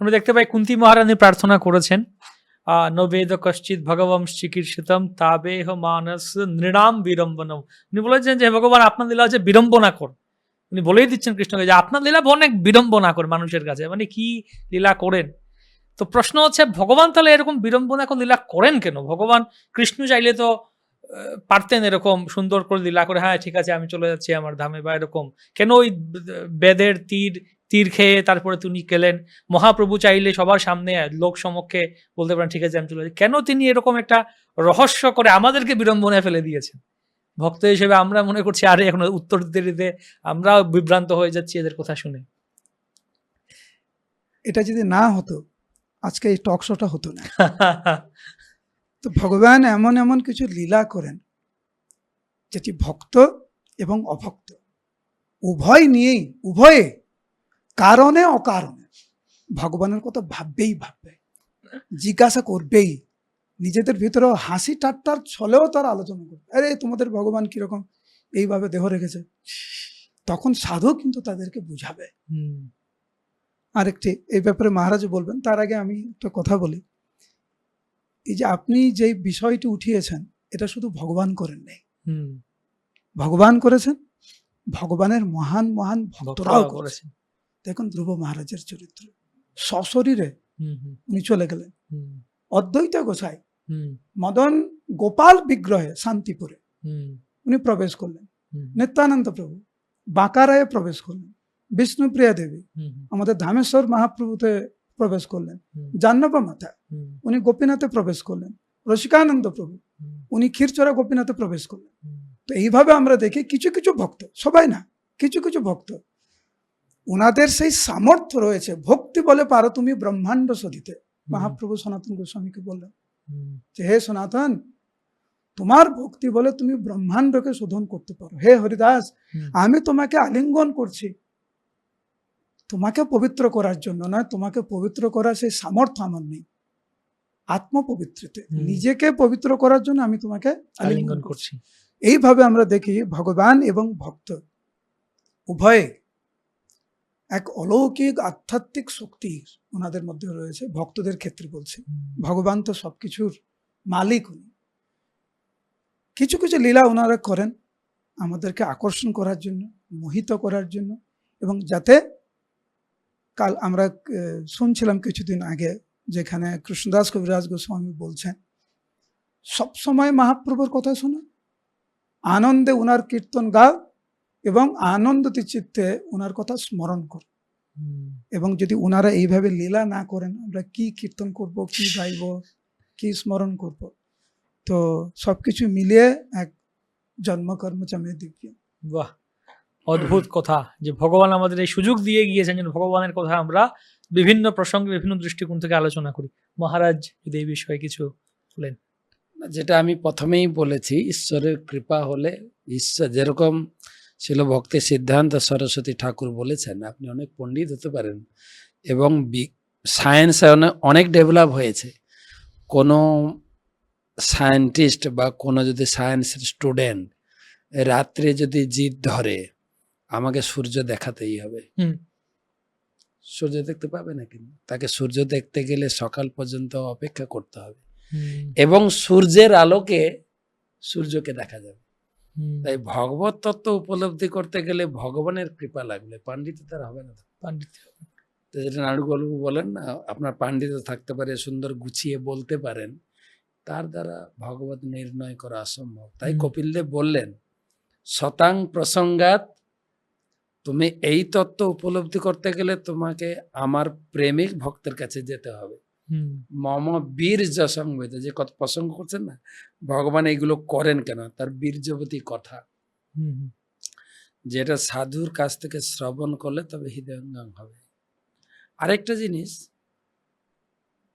আমরা দেখতে পাই কুন্তি মহারানী প্রার্থনা করেছেন নবেদ কশ্চিৎ ভগবম চিকিৎসিতম তাবেহ মানস নৃণাম বিড়ম্বনম। উনি বলেছেন যে ভগবান, আপনার লীলা হচ্ছে বিড়ম্বনা কর। উনি বলেই দিচ্ছেন কৃষ্ণকে যে, আপনার লীলা অনেক বিড়ম্বনা করে মানুষের কাছে। মানে কি লীলা করেন? তো প্রশ্ন হচ্ছে, ভগবান তাহলে এরকম বিড়ম্বনা করে লীলা করেন কেন? ভগবান কৃষ্ণ চাইলে তো পারতেন এরকম সুন্দর করে লীলা করে হ্যাঁ ঠিক আছে, আমি চলে যাচ্ছি আমার ধামে, বা এরকম। কেন ওই বেদের তীর তীর খেয়ে তারপরে তিনি গেলেন। মহাপ্রভু চাইলে সবার সামনে লোক সমক্ষে বলতে পারেন, ঠিক আছে, আমি চলে কেন তিনি এরকম একটা রহস্য করে আমাদেরকে বিড়ম্বনায় ফেলে দিয়েছেন? ভক্ত হিসেবে আমরা মনে করছি, আরে, এখন উত্তর দিতে আমরাও বিভ্রান্ত হয়ে যাচ্ছি এদের কথা শুনে। এটা যদি না হতো, আজকে এই টক শোটা হতো না। তো ভগবান এমন এমন কিছু লীলা করেন, যেটি ভক্ত এবং অভক্ত উভয় নিয়েই, উভয়ে কারণে অকারণে। ভগবানের কথা ভাববেই ভাববে। জিজ্ঞাসা করবেই। নিজেদের ভিতরেও হাসি ঠাট্টার ছলেও তার আলোচনা করবে। আরে তোমাদের ভগবান কীরকম? এইভাবে দেহ রেখেছে। তখন সাধু কিন্তু তাদেরকে বুঝাবে। আরেকটি এই ব্যাপারে মহারাজ বলবেন তার আগে আমি একটা কথা বলি। এই যে আপনি যে বিষয়টি উঠিয়েছেন এটা শুধু ভগবান করেন নাই। হুম, ভগবান করেছেন ভগবানের মহান মহান ভক্তরাও করেছেন। দেখুন ধ্রুব মহারাজের চরিত্র। সশরীরে উনি চলে গেলেন। অদ্বৈত গোসাই মদন গোপাল বিগ্রহে শান্তিপুরে উনি প্রবেশ করলেন। নিত্যানন্দ প্রভু বাঁকারায় প্রবেশ করলেন। বিষ্ণুপ্রিয়া দেবী আমাদের ধামেশ্বর মহাপ্রভুতে প্রবেশ করলেন। জাহ্নব মাতা উনি গোপীনাথে প্রবেশ করলেন। রসিকানন্দ প্রভু উনি ক্ষীরচরা গোপীনাথে প্রবেশ করলেন। তো এইভাবে আমরা দেখি কিছু কিছু ভক্ত সবাই না কিছু কিছু ভক্ত ওনাদের সেই সামর্থ্য রয়েছে। ভক্তি বলে পারো তুমি ব্রহ্মাণ্ড সদিতে মহাপ্রভু সনাতন গোস্বামীকে বললেন যে হে সনাতন তোমার ভক্তি বলে তুমি ব্রহ্মাণ্ডকে শোধন করতে পারো। হে হরিদাস আমি তোমাকে আলিঙ্গন করছি। তোমাকে পবিত্র করার জন্য নয় তোমাকে পবিত্র করার সেই সামর্থ্য আমার নেই। আত্মপবিত্রতে। নিজেকে পবিত্র করার জন্য আমি তোমাকে আলিঙ্গন করছি। এইভাবে আমরা দেখি ভগবান এবং ভক্ত। উভয়ে এক অলৌকিক আধ্যাত্মিক শক্তি ওনাদের মধ্যে রয়েছে ভক্তদের ক্ষেত্রে বলছি। ভগবান তো সবকিছুর মালিক উনি। কিছু কিছু লীলা ওনারা করেন আমাদেরকে আকর্ষণ করার জন্য মোহিত করার জন্য এবং যাতে কাল আমরা শুনছিলাম কিছুদিন আগে যেখানে কৃষ্ণদাস কবিরাজ গোস্বামী বলছেন সব সময় মহাপ্রভুর কথা শোনো আনন্দে ওনার কীর্তন গাও এবং আনন্দিত চিত্তে ওনার কথা স্মরণ কর। এবং যদি ওনারা এইভাবে লীলা না করেন আমরা কি কীর্তন করব কি গাইব কি স্মরণ করব? তো সবকিছু মিলিয়ে এক জন্মকর্ম চামে দিব্য। বাহ! অদ্ভুত কথা যে ভগবান আমাদের এই সুযোগ দিয়ে গিয়েছেন যেন ভগবানের কথা আমরা বিভিন্ন প্রসঙ্গে বিভিন্ন দৃষ্টিকোণ থেকে আলোচনা করি। মহারাজ যদি এই বিষয়ে কিছু বলেন। যেটা আমি প্রথমেই বলেছি ঈশ্বরের কৃপা হলে ঈশ্বর যেরকম ছিল ভক্তের সিদ্ধান্ত সরস্বতী ঠাকুর বলেছেন আপনি অনেক পণ্ডিত হতে পারেন এবং সায়েন্স অনেক ডেভেলপ হয়েছে। কোনো সায়েন্টিস্ট বা কোনো যদি সায়েন্সের স্টুডেন্ট রাত্রে যদি জিদ ধরে আমাকে সূর্য দেখাতেই হবে। সূর্য দেখতে পাবে না কিন্তু। তাকে সূর্য দেখতে গেলে সকাল পর্যন্ত অপেক্ষা করতে হবে। এবং সূর্যের আলোকে সূর্যকে দেখা যাবে। তাই ভগবত তত্ত্ব উপলব্ধি করতে গেলে ভগবানের কৃপা লাগবে পাণ্ডিত তার হবে না। পাণ্ডিত্য। যেটা নাড়ুগোলু বলেন না আপনার পাণ্ডিত থাকতে পারে সুন্দর গুছিয়ে বলতে পারেন তার দ্বারা ভগবত নির্ণয় করা অসম্ভব তাই হুম। কপিল দেব বললেন শতাং প্রসঙ্গাত তুমি এই তত্ত্ব উপলব্ধি করতে গেলে তোমাকে আমার প্রেমিক ভক্তের কাছে যেতে হবে মম বীর্য সংবেদ যে কত প্রসঙ্গ করছেন না ভগবান এইগুলো করেন কেন? তার বীর্যবতী কথা। যেটা সাধুর কাছ থেকে শ্রবণ করলে তবে হৃদয়ঙ্গম হবে। আরেকটা জিনিস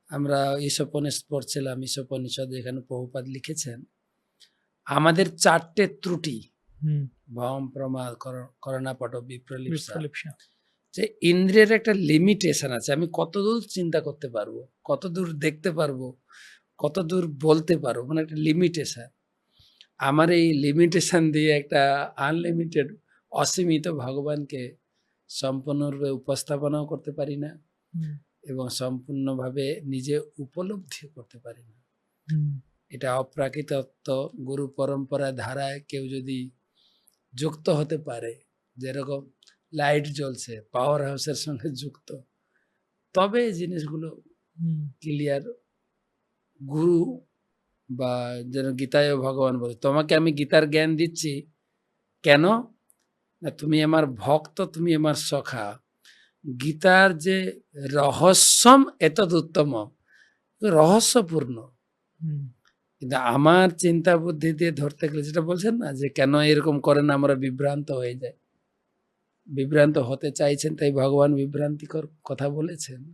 আমরা ঈশোপনিষদ পড়ছিলাম ঈশোপনিষদ এখানে বহুপাদ লিখেছেন আমাদের চারটে ত্রুটি ভম প্রমাদ কর- করণাপট বিপ্রলিপ্সা। বিপ্রলিপ্সা। যে ইন্দ্রিয়ের একটা লিমিটেশন আছে আমি কতদূর চিন্তা করতে পারব কতদূর দেখতে পারব কতদূর বলতে পারব মানে একটা লিমিটেশন আমার এই লিমিটেশন দিয়ে একটা আনলিমিটেড অসীমিত ভগবানকে সম্পূর্ণরূপে উপস্থাপনাও করতে পারি না এবং সম্পূর্ণভাবে নিজে উপলব্ধি করতে পারি না। এটা অপ্রাকৃতত্ব গুরু পরম্পরা ধারায় কেউ যদি যুক্ত হতে পারে যেরকম লাইট জ্বলছে পাওয়ার হাউসের সঙ্গে যুক্ত। তবে এই জিনিসগুলো ক্লিয়ার গুরু বা যেন গীতায় ভগবান বলে তোমাকে আমি গীতার জ্ঞান দিচ্ছি। কেন? না তুমি আমার ভক্ত তুমি আমার সখা। গীতার যে রহস্যম এত উত্তম রহস্যপূর্ণ। কিন্তু আমার চিন্তা বুদ্ধি দিয়ে ধরতে গেলে যেটা বলছেন না যে কেন এরকম করেন আমরা বিভ্রান্ত হয়ে যায় বিভ্রান্ত হতে চাইছেন তাই ভগবান বিভ্রান্তিকর কথা বলেছেন।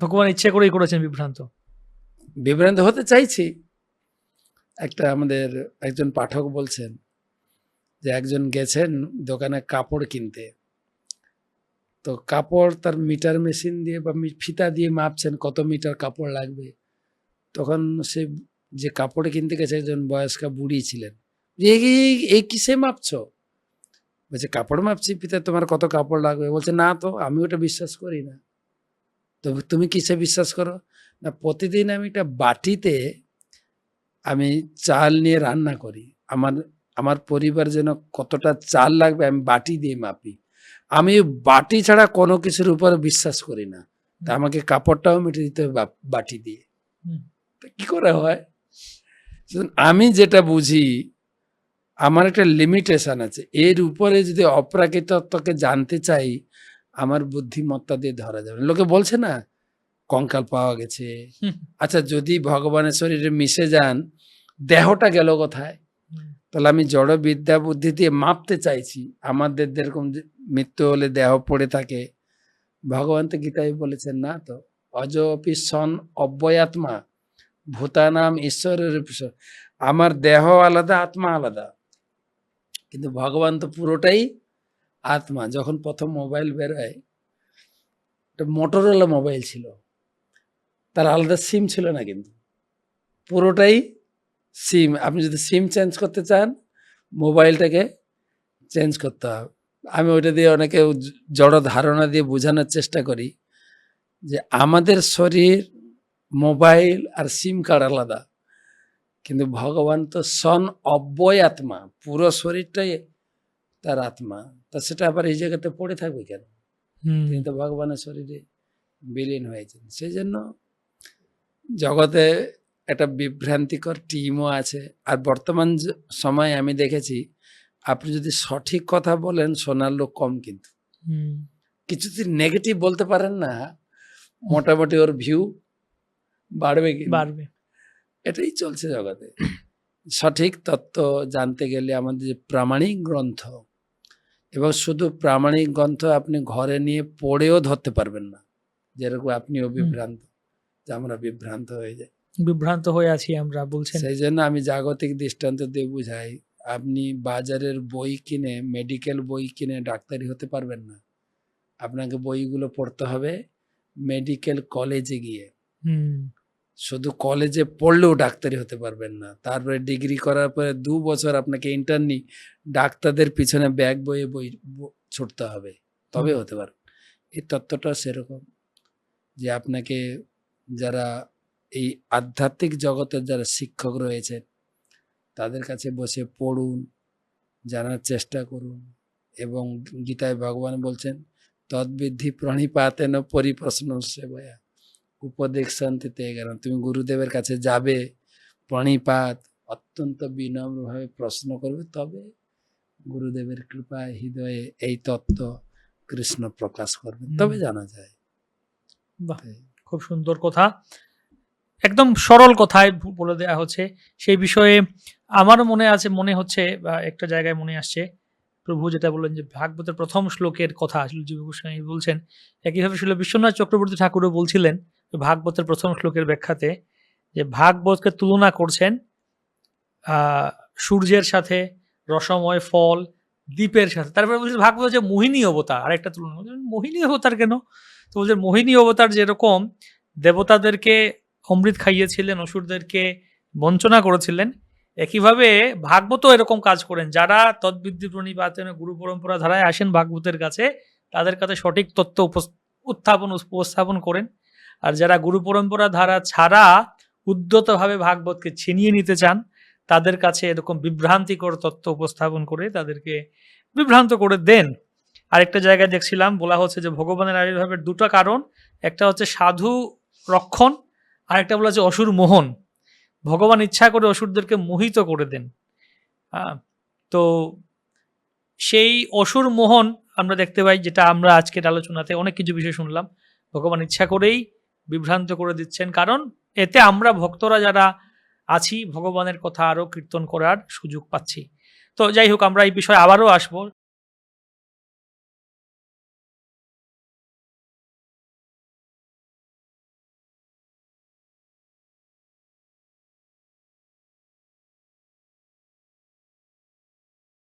ভগবান ইচ্ছে করেই করেছেন বিভ্রান্ত। বিভ্রান্ত হতে চাইছি। একটা আমাদের একজন পাঠক বলছেন যে একজন গেছেন দোকানে কাপড় কিনতে। তো কাপড় তার মিটার মেশিন দিয়ে বা ফিতা দিয়ে মাপছেন কত মিটার কাপড় লাগবে। তখন সে যে কাপড় কিনতে গেছে একজন বয়স্কা বুড়ি ছিলেন। যে এই কিসে মাপছো? বলছে কাপড় মাপছি ফিতা তোমার কত কাপড় লাগবে? বলছে না তো আমি ওটা বিশ্বাস করি না। তো তুমি কিসে বিশ্বাস করো? না প্রতিদিন আমি একটা বাটিতে আমি চাল নিয়ে রান্না করি। আমার আমার পরিবার যেন কতটা চাল লাগবে আমি বাটি দিয়ে মাপি। আমি বাটি ছাড়া কোনো কিছুর উপর বিশ্বাস করি না। তা আমাকে কাপড়টাও মেটে দিতে হবে বাটি দিয়ে। তা কি করে হয়? আমি যেটা বুঝি আমার একটা লিমিটেশন আছে। এর উপরে যদি অপ্রাকৃতত্বকে জানতে চাই আমার বুদ্ধিমত্তা দিয়ে ধরা যাবে লোকে বলছে না কঙ্কাল পাওয়া গেছে। আচ্ছা যদি ভগবানের শরীরে মিশে যান দেহটা গেল কোথায়? তাহলে আমি জড় বিদ্যা বুদ্ধি দিয়ে মাপতে চাইছি। আমাদের যেরকম মৃত্যু হলে দেহ পড়ে থাকে। ভগবান তো গীতায় বলেছেন না তো অজ অপি সন অব্যয়াত্মা ভূতানাম ঈশ্বরের আমার দেহ আলাদা আত্মা আলাদা। কিন্তু ভগবান তো পুরোটাই আত্মা। যখন প্রথম মোবাইল বেরোয়, একটা মোটরওয়ালা মোবাইল ছিল। তার আলাদা সিম ছিল না কিন্তু। পুরোটাই সিম আপনি যদি সিম চেঞ্জ করতে চান মোবাইলটাকে চেঞ্জ করতে হবে। আমি ওইটা দিয়ে অনেকে জড় ধারণা দিয়ে বোঝানোর চেষ্টা করি যে আমাদের শরীর মোবাইল আর সিম কার্ড আলাদা। কিন্তু ভগবান তো সন অব্যয় আত্মা পুরো শরীরটাই তার আত্মা। তা সেটা আবার এই জায়গাতে পড়ে থাকবে কেন। তিনি তো ভগবানের শরীরে বিলীন হয়েছেন। সেই জন্য জগতে একটা বিভ্রান্তিকর টিমও আছে। আর বর্তমান সময়ে আমি দেখেছি আপনি যদি সঠিক কথা বলেন শোনার লোক কম কিন্তু। কিছু যদি নেগেটিভ বলতে পারেন না মোটামুটি ওর ভিউ বাড়বে কি বাড়বে। এটাই চলছে জগতে। সঠিক তত্ত্ব জানতে গেলে আমাদের যে প্রামাণিক গ্রন্থ এবং শুধু প্রামাণিক গ্রন্থ আপনি ঘরে নিয়ে পড়েও ধরতে পারবেন না। যেরকম আপনিও বিভ্রান্ত যে আমরা বিভ্রান্ত হয়ে যাই। বিভ্রান্ত হয়ে আছি আমরা বলছেন। সেই জন্য আমি জাগতিক দৃষ্টান্ত দিয়ে বুঝাই আপনি বাজারের বই কিনে মেডিকেল বই কিনে ডাক্তারি হতে পারবেন না। আপনাকে বইগুলো পড়তে হবে মেডিকেল কলেজে গিয়ে। হুম। শুধু কলেজে পড়লেও ডাক্তারি হতে পারবেন না। তারপরে ডিগ্রি করার পরে দু বছর আপনাকে ইন্টারনি ডাক্তারদের পিছনে ব্যাগ বইয়ে বই ছুটতে হবে। তবে হতে পারে এই তত্ত্বটা সেরকম যে আপনাকে যারা এই আধ্যাত্মিক জগতের যারা শিক্ষক রয়েছেন তাদের কাছে বসে পড়ুন জানার চেষ্টা করুন এবং গীতায় ভগবান বলছেন তদ্বিদ্ধি প্রণিপাতেন পরিপ্রশ্ন সেবয়া উপদেশ শান্তিতে গেলাম তুমি গুরুদেবের কাছে যাবে প্রণিপাত অত্যন্ত বিনম্রভাবে প্রশ্ন করবে তবে গুরুদেবের কৃপায় হৃদয়ে এই তত্ত্ব কৃষ্ণ প্রকাশ করবে। তবে জানা যায় খুব সুন্দর কথা। একদম সরল কথায় বলে দেওয়া হচ্ছে। সেই বিষয়ে আমারও মনে আছে মনে হচ্ছে বা একটা জায়গায় মনে আসছে। প্রভু যেটা বললেন যে ভাগবতের প্রথম শ্লোকের কথা আসলে জীব গোস্বামী বলছেন একইভাবে ছিল বিশ্বনাথ চক্রবর্তী ঠাকুরও বলছিলেন ভাগবতের প্রথম শ্লোকের ব্যাখ্যাতে যে ভাগবতকে তুলনা করছেন সূর্যের সাথে রসময় ফল দ্বীপের সাথে। তারপরে বলছে ভাগবত যে মোহিনী অবতার। আরেকটা তুলনা বলছেন, মোহিনী অবতার কেন? তো বলছে মোহিনী অবতার যেরকম দেবতাদেরকে অমৃত খাইয়েছিলেন অসুরদেরকে বঞ্চনা করেছিলেন একইভাবে ভাগবতও এরকম কাজ করেন। যারা তদ্বিদ্যি প্রণিপাতেন গুরু পরম্পরা ধারায় আসেন ভাগবতের কাছে তাদের কাছে সঠিক তত্ত্ব উত্থাপন উপস্থাপন করেন। আর যারা গুরু পরম্পরা ধারা ছাড়া উদ্যতভাবে ভাগবতকে ছিনিয়ে নিতে চান, তাদের কাছে এরকম বিভ্রান্তিকর তত্ত্ব উপস্থাপন করে তাদেরকে বিভ্রান্ত করে দেন। আরেকটা জায়গায় দেখছিলাম, বলা হচ্ছে যে ভগবানের আবির্ভাবের দুটো কারণ। একটা হচ্ছে সাধু রক্ষণ, আরেকটা বলা হচ্ছে অসুর মোহন। ভগবান ইচ্ছা করে অসুরদেরকে মোহিত করে দেন। তো সেই অসুর মোহন আমরা দেখতে পাই, যেটা আমরা আজকের আলোচনাতে অনেক কিছু বিষয় শুনলাম। ভগবান ইচ্ছা করেই বিভ্রান্ত করে দিচ্ছেন। কারণ এতে আমরা ভক্তরা যারা আছি, ভগবানের কথা আরও কীর্তন করার সুযোগ পাচ্ছি। তো যাই হোক, আমরা এই বিষয়ে আবারও আসব।